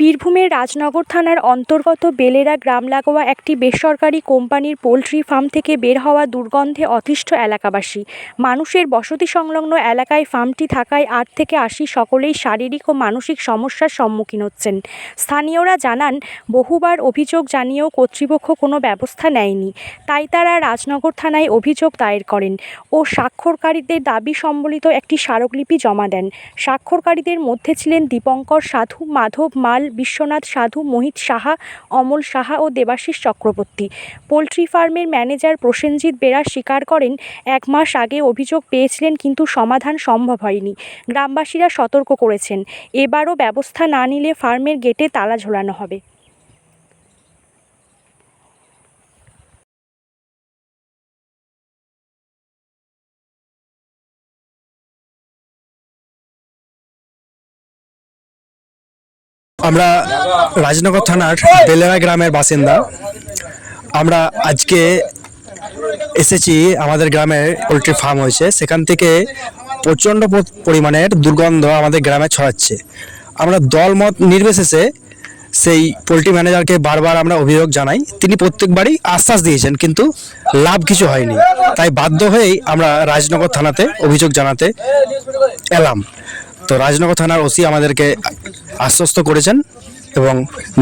বীরভূমের রাজনগর থানার অন্তর্গত বেলেরা গ্রাম লাগোয়া একটি বেসরকারি কোম্পানির পোলট্রি ফার্ম থেকে বের হওয়া দুর্গন্ধে অতিষ্ঠ এলাকাবাসী। মানুষের বসতি সংলগ্ন এলাকায় ফার্মটি থাকায় আট থেকে আশি সকলেই শারীরিক ও মানসিক সমস্যার সম্মুখীন হচ্ছেন। স্থানীয়রা জানান, বহুবার অভিযোগ জানিয়েও কর্তৃপক্ষ কোনো ব্যবস্থা নেয়নি। তাই তারা রাজনগর থানায় অভিযোগ দায়ের করেন ও স্বাক্ষরকারীদের দাবি সম্বলিত একটি স্মারকলিপি জমা দেন। স্বাক্ষরকারীদের মধ্যে ছিলেন দীপঙ্কর সাধু, মাধব মাল বিশ্বনাথ সাধু, মোহিত সাহা, অমল সাহা ও দেবাশিস চক্রবর্তী। পোলট্রি ফার্মের ম্যানেজার প্রসেনজিৎ বেরা স্বীকার করেন, এক মাস আগে অভিযোগ পেয়েছিলেন কিন্তু সমাধান সম্ভব হয়নি। গ্রামবাসীরা সতর্ক করেছেন, এবারও ব্যবস্থা না নিলে ফার্মের গেটে তালা ঝোলানো হবে। আমরা রাজনগর থানার বেলেরা গ্রামের বাসিন্দা। আমরা আজকে এসেছি আমাদের গ্রামে পোলট্রি ফার্ম হয়েছে। সেখান থেকে প্রচণ্ড পরিমাণের দুর্গন্ধ আমাদের গ্রামে ছড়াচ্ছে। আমরা দলমত নির্বিশেষে সেই পোলট্রি ম্যানেজারকে বারবার আমরা অভিযোগ জানাই। তিনি প্রত্যেকবারই আশ্বাস দিয়েছেন, কিন্তু লাভ কিছু হয়নি। তাই বাধ্য হয়েই আমরা রাজনগর থানাতে অভিযোগ জানাতে এলাম। তো রাজনগর থানার ওসি আমাদেরকে আশ্বস্ত করেছেন এবং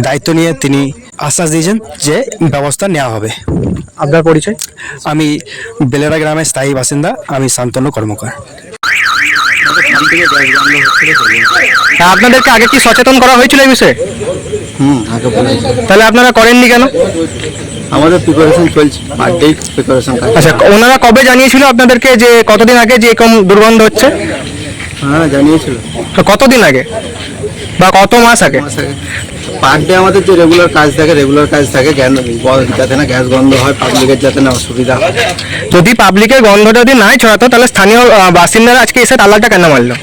দায়িত্ব নিয়ে তিনি আশ্বাস দিয়েছেন যে ব্যবস্থা নেওয়া হবে। আপনার পরিচয়? আমি বেলেরা গ্রামের স্থায়ী বাসিন্দা আমি শান্তনু কর্মকার। তা আপনাদেরকে আগে কি সচেতন করা হয়েছিল এই বিষয়ে? হুম আগে বলেছি তাহলে আপনারা করেননি কেন? আমাদের প্রিপারেশন চলছে পার ডে প্রিপারেশন আচ্ছা ওনারা কবে জানিয়েছিল আপনাদেরকে যে কতদিন আগে যে এরকম দুর্গন্ধ হচ্ছে? হ্যাঁ জানিয়েছিল। তো কতদিন আগে? বা কত মাস আগে? পার ডে আমাদের যে রেগুলার কাজ থাকে রেগুলার কাজ থাকে যাতে না গ্যাস গন্ধ হয় পাবলিকের যাতে না অসুবিধা হয়। যদি পাবলিকের গন্ধ যদি নাই ছড়াতো তাহলে স্থানীয় বাসিন্দারা আজকে এসে তালাটা কেন মারলো?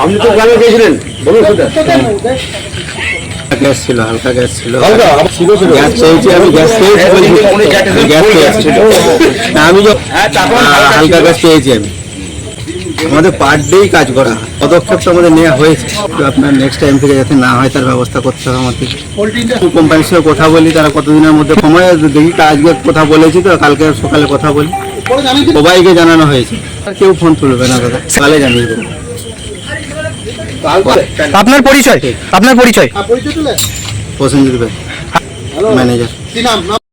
আপনি তো গ্রামে গেছিলেন বলুন গ্যাস ছিল হালকা গ্যাস ছিল। গ্যাস চেয়েছি আমি গ্যাস পেয়েছি গ্যাস পেয়েছি। না, আমি হালকা গ্যাস পেয়েছি আমি। আমাদের পার ডেই কাজ করা হয় পদক্ষেপ তো আমাদের নেওয়া হয়েছে। আপনার নেক্সট টাইম থেকে যাতে না হয় তার ব্যবস্থা করতে হবে আমাদের। কোম্পানির সঙ্গে কথা বলি তারা কতদিনের মধ্যে সময় দেখি আজকে কথা বলেছি তো কালকে সকালে কথা বলি। সবাইকে জানানো হয়েছে। আর কেউ ফোন তুলবে না দাদা। কালে জানিয়ে দেবো। আপনার পরিচয় আপনার পরিচয়। প্রসেনজিৎ ভাই ম্যানেজার